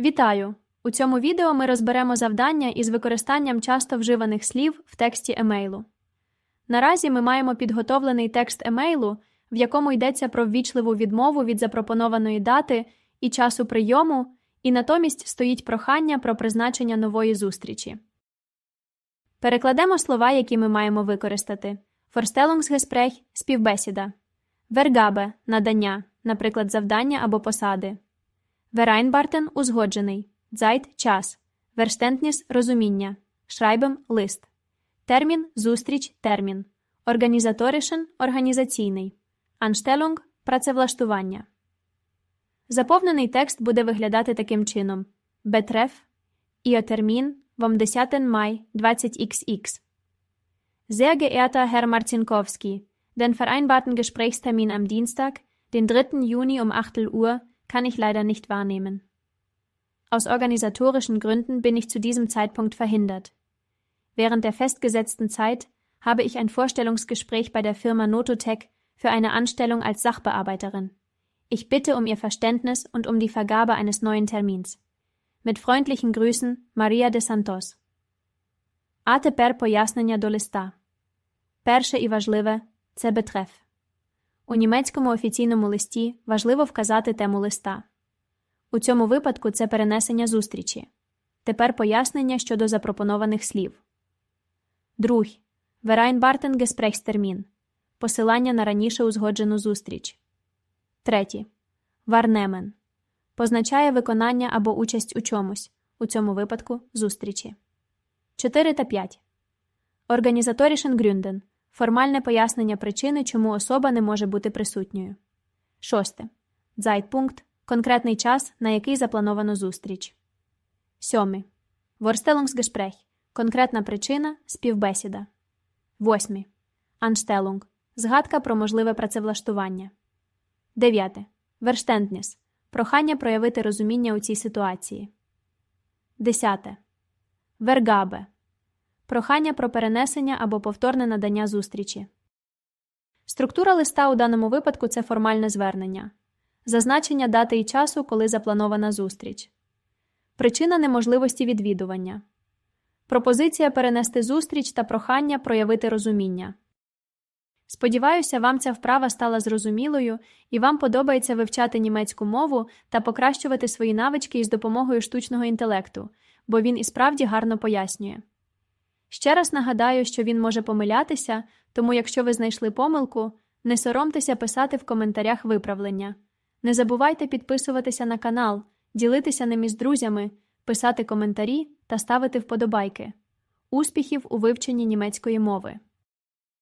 Вітаю! У цьому відео ми розберемо завдання із використанням часто вживаних слів в тексті емейлу. Наразі ми маємо підготовлений текст емейлу, в якому йдеться про ввічливу відмову від запропонованої дати і часу прийому, і натомість стоїть прохання про призначення нової зустрічі. Перекладемо слова, які ми маємо використати: Форстелунгсгеспрех – співбесіда, вергабе надання, наприклад, завдання або посади. Верайнбартен узгоджений. Дзайт час. Верстентніс розуміння. Шрайбем лист. Термін зустріч термін. Організаторишен організаційний. Анштелунг працевлаштування. Заповнений текст буде виглядати таким чином: Бетреф Іотермін vom 10. Mai 20xx. Sehr geehrter Herr Marzinkowski, den vereinbarten Gesprächstermin am Dienstag, den 3. Juni um 8 Uhr, kann ich leider nicht wahrnehmen. Aus organisatorischen Gründen bin ich zu diesem Zeitpunkt verhindert. Während der festgesetzten Zeit habe ich ein Vorstellungsgespräch bei der Firma Nototech für eine Anstellung als Sachbearbeiterin. Ich bitte um Ihr Verständnis und um die Vergabe eines neuen Termins. Mit freundlichen Grüßen, Maria de Santos. Ate te per pojasnenja do lista. Perše i važljive, se betreff. У німецькому офіційному листі важливо вказати тему листа. У цьому випадку це перенесення зустрічі. Тепер пояснення щодо запропонованих слів. Друг. Геспрехстермін. Посилання на раніше узгоджену зустріч. Третє. Варнемен. Позначає виконання або участь у чомусь. У цьому випадку зустрічі. 4 та 5. Організаторішен Грюнден. Формальне пояснення причини, чому особа не може бути присутньою. Шосте. Дзайтпункт конкретний час, на який заплановано зустріч. Сьомий. Ворстелунгсгешпрех конкретна причина співбесіда. Восьмий. Анштелунг згадка про можливе працевлаштування. Дев'яте. Верштентніс прохання проявити розуміння у цій ситуації. Десяте. Вергабе прохання про перенесення або повторне надання зустрічі. Структура листа у даному випадку це формальне звернення, зазначення дати і часу, коли запланована зустріч, причина неможливості відвідування, пропозиція перенести зустріч та прохання проявити розуміння. Сподіваюся, вам ця вправа стала зрозумілою і вам подобається вивчати німецьку мову та покращувати свої навички із допомогою штучного інтелекту, бо він і справді гарно пояснює. Ще раз нагадаю, що він може помилятися, тому якщо ви знайшли помилку, не соромтеся писати в коментарях виправлення. Не забувайте підписуватися на канал, ділитися ним із друзями, писати коментарі та ставити вподобайки. Успіхів у вивченні німецької мови!